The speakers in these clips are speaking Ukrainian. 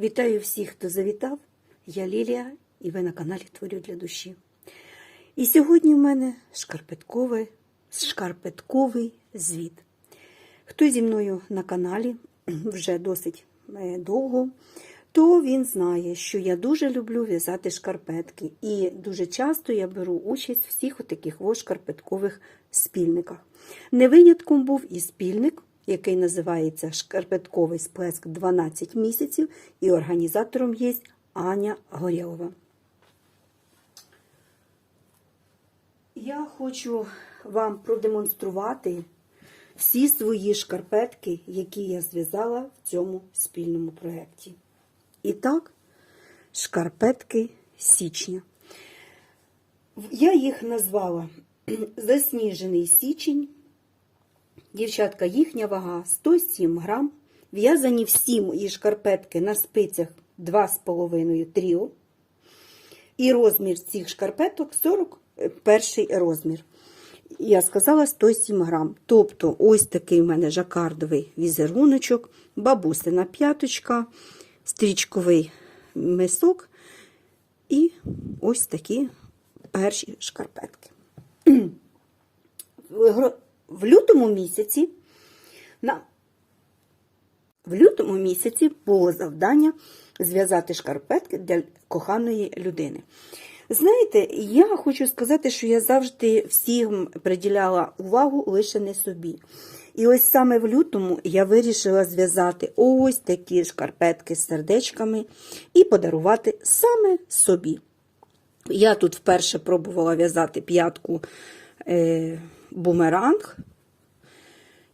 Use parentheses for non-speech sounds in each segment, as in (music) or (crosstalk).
Вітаю всіх, хто завітав. Я Лілія і ви на каналі Творю для душі. І сьогодні в мене шкарпетковий, шкарпетковий звіт. Хто зі мною на каналі (clears throat) вже досить е, довго, то він знає, що я дуже люблю в'язати шкарпетки. І дуже часто я беру участь в всіх таких шкарпеткових спільниках. Не винятком був і спільник, який називається Шкарпетковий сплеск 12 місяців, і організатором є Аня Горєлова. Я хочу вам продемонструвати всі свої шкарпетки, які я зв'язала в цьому спільному проєкті. І так, шкарпетки січня. Я їх назвала Засніжений січень. Дівчатка, їхня вага 107 грам. В'язані всі мої шкарпетки на спицях 2,5 тріо. І розмір цих шкарпеток 41 розмір. Я сказала 107 грам. Тобто, ось такий в мене жакардовий візеруночок, бабусина п'яточка, стрічковий мисок і ось такі перші шкарпетки. (clears throat) В лютому місяці на в лютому місяці було завдання зв'язати шкарпетки для коханої людини. Знаєте, я хочу сказати, що я завжди всім приділяла увагу лише не собі. І ось саме в лютому я вирішила зв'язати ось такі шкарпетки з сердечками і подарувати саме собі. Я тут вперше пробувала в'язати п'ятку е, бумеранг.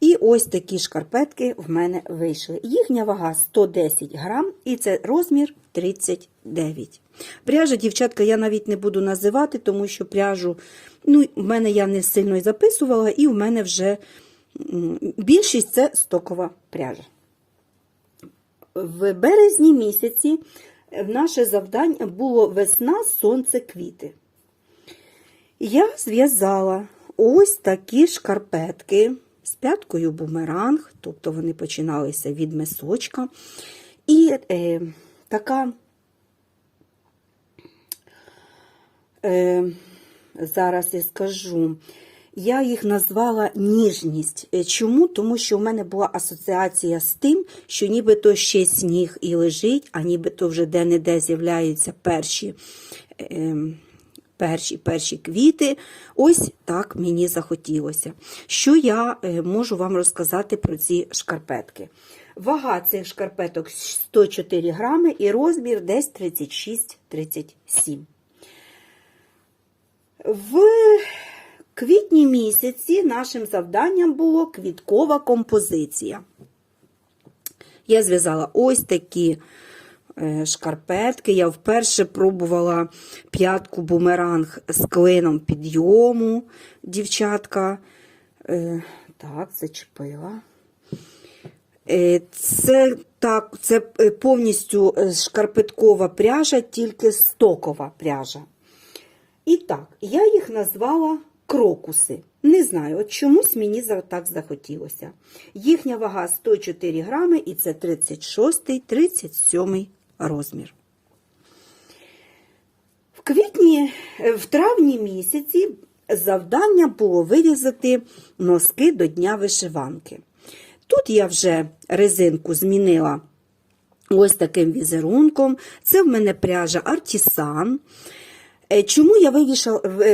І ось такі шкарпетки в мене вийшли. Їхня вага 110 грам, і це розмір 39. Пряжа, дівчатка, я навіть не буду називати, тому що пряжу ну, в мене я не сильно і записувала, і в мене вже більшість це стокова пряжа. В березні місяці наше завдання було весна, сонце, квіти. Я зв'язала ось такі шкарпетки з п'яткою бумеранг, тобто вони починалися від мисочка. І е, така, е, зараз я скажу, я їх назвала ніжність. Е, чому? Тому що в мене була асоціація з тим, що нібито ще сніг і лежить, а нібито вже де-не-де з'являються перші. Е, перші перші квіти. Ось так мені захотілося. Що я можу вам розказати про ці шкарпетки? Вага цих шкарпеток 104 грами і розмір десь 36-37. В квітні місяці нашим завданням було квіткова композиція. Я зв'язала ось такі шкарпетки. Я вперше пробувала п'ятку бумеранг з клином підйому, дівчатка. Так, зачепила. Це так, це повністю шкарпеткова пряжа, тільки стокова пряжа. І так, я їх назвала крокуси. Не знаю, от чомусь мені так захотілося. Їхня вага 104 грами, і це 36-37 розмір. В квітні, в травні місяці завдання було вирізати носки до Дня вишиванки. Тут я вже резинку змінила ось таким візерунком. Це в мене пряжа Артісан. Чому я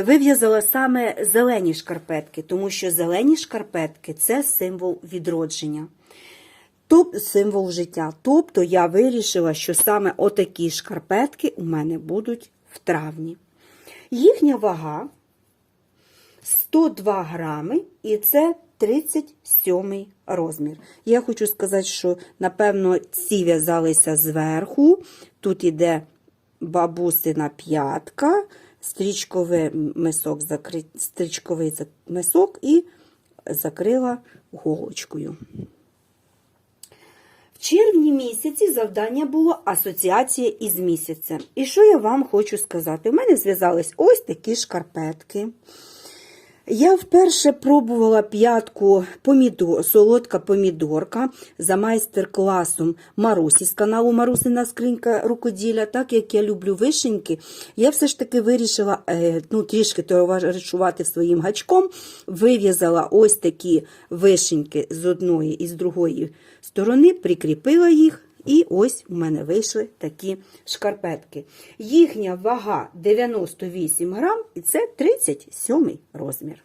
вив'язала саме зелені шкарпетки? Тому що зелені шкарпетки це символ відродження. Тобто символ життя. Тобто я вирішила, що саме отакі шкарпетки у мене будуть в травні. Їхня вага 102 грами, і це 37 розмір. Я хочу сказати, що, напевно, ці в'язалися зверху. Тут іде бабусина п'ятка, стрічковий мисок, стрічковий мисок і закрила голочкою. Червні місяці завдання було асоціація із місяцем. І що я вам хочу сказати? У мене зв'язались ось такі шкарпетки. Я вперше пробувала п'ятку помідор, солодка помідорка за майстер-класом Марусі з каналу Марусина скринька рукоділля. Так як я люблю вишеньки, я все ж таки вирішила е, ну, трішки товаришувати своїм гачком. Вив'язала ось такі вишеньки з одної і з другої сторони, прикріпила їх. І ось у мене вийшли такі шкарпетки. Їхня вага 98 грам, і це 37 розмір.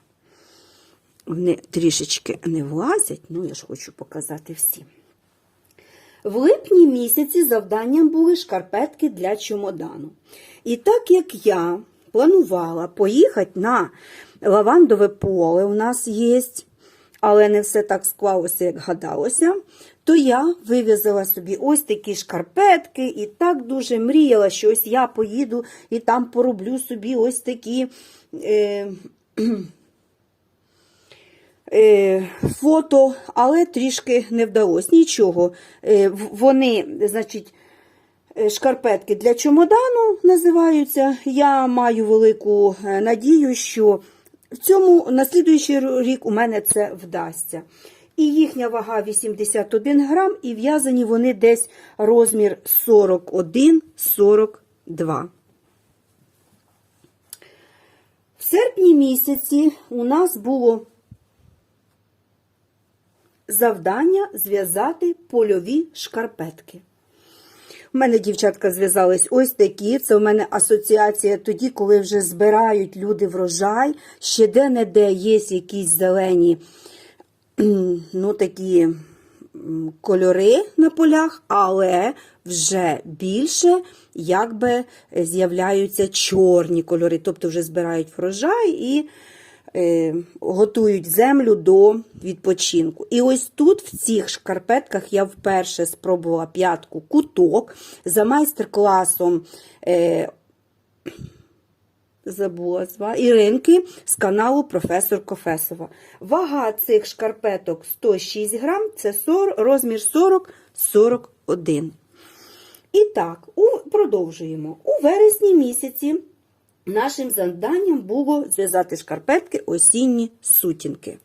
Вони трішечки не влазять, ну я ж хочу показати всі. В липні місяці завданням були шкарпетки для чемодану. І так як я планувала поїхати на лавандове поле, у нас є, але не все так склалося, як гадалося, то я вив'язала собі ось такі шкарпетки і так дуже мріяла, що ось я поїду і там пороблю собі ось такі. Е, (clears throat) е, фото, але трішки не вдалося. Нічого. Е, вони, значить, е, шкарпетки для чемодану називаються. Я маю велику надію, що в цьому на слідуючий рік у мене це вдасться. І їхня вага 81 грам, і в'язані вони десь розмір 41-42. В серпні місяці у нас було завдання зв'язати польові шкарпетки. У мене дівчатка зв'язались ось такі. Це у мене асоціація тоді, коли вже збирають люди врожай. Ще де-не-де є якісь зелені ну, такі кольори на полях, але вже більше якби з'являються чорні кольори, тобто вже збирають врожай і готують землю до відпочинку. І ось тут, в цих шкарпетках, я вперше спробувала п'ятку куток за майстер-класом. Е, Забула зва Іринки з каналу Професор Кофесова. Вага цих шкарпеток 106 грам, це 40, розмір 40-41. І так, у, продовжуємо. У вересні місяці нашим завданням було зв'язати шкарпетки осінні сутінки.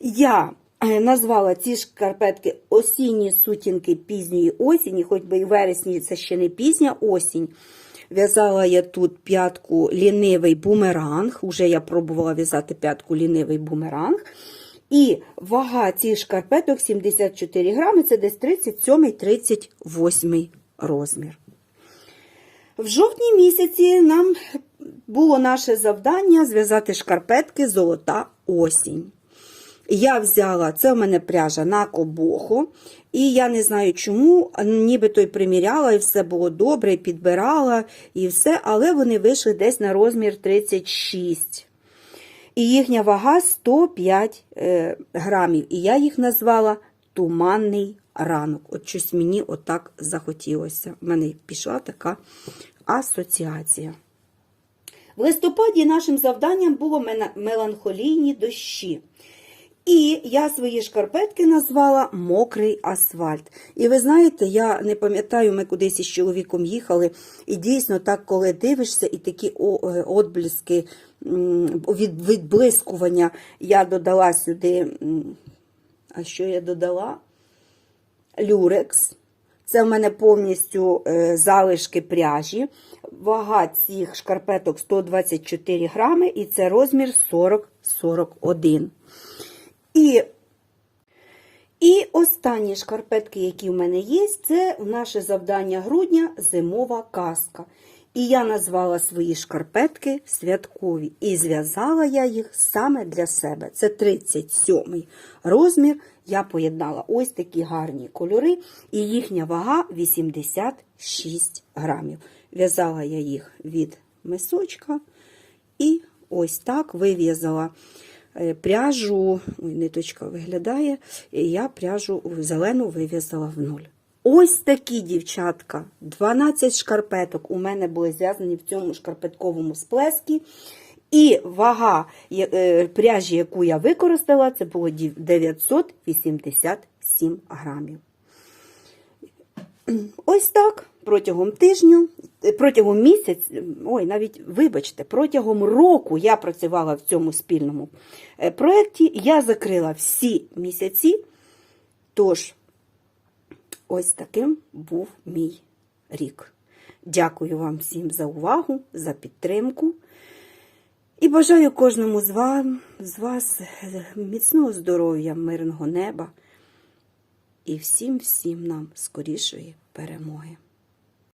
Я е, назвала ці шкарпетки осінні сутінки пізньої осені, хоч би і вересні це ще не пізня осінь. В'язала я тут п'ятку лінивий бумеранг. Уже я пробувала в'язати п'ятку лінивий бумеранг. І вага цих шкарпеток 74 грами, це десь 37-38 розмір. В жовтні місяці нам було наше завдання зв'язати шкарпетки золота осінь. Я взяла, це в мене пряжа на кобоху, і я не знаю чому, нібито й приміряла, і все було добре, і підбирала, і все, але вони вийшли десь на розмір 36. І їхня вага 105 е, грамів. І я їх назвала туманний ранок. От щось мені отак захотілося. В мене пішла така асоціація. В листопаді нашим завданням було меланхолійні дощі. І я свої шкарпетки назвала Мокрий асфальт. І ви знаєте, я не пам'ятаю, ми кудись із чоловіком їхали, і дійсно так, коли дивишся, і такі о- е, від відблискування я додала сюди. А що я додала? Люрекс. Це в мене повністю е, залишки пряжі. Вага цих шкарпеток 124 грами, і це розмір 40-41. І, і останні шкарпетки, які в мене є, це наше завдання грудня зимова казка. І я назвала свої шкарпетки святкові. І зв'язала я їх саме для себе. Це 37 розмір. Я поєднала ось такі гарні кольори, і їхня вага 86 грамів. В'язала я їх від мисочка. І ось так вив'язала е, пряжу, ой, ниточка виглядає, і я пряжу зелену вив'язала в нуль. Ось такі дівчатка, 12 шкарпеток у мене були зв'язані в цьому шкарпетковому сплескі. І вага е, е, пряжі, яку я використала, це було 987 грамів. Ось так протягом тижню протягом місяць, ой, навіть вибачте, протягом року я працювала в цьому спільному е, проєкті. Я закрила всі місяці. Тож, ось таким був мій рік. Дякую вам всім за увагу, за підтримку. І бажаю кожному з вас, з вас е, міцного здоров'я, мирного неба і всім всім нам скорішої перемоги.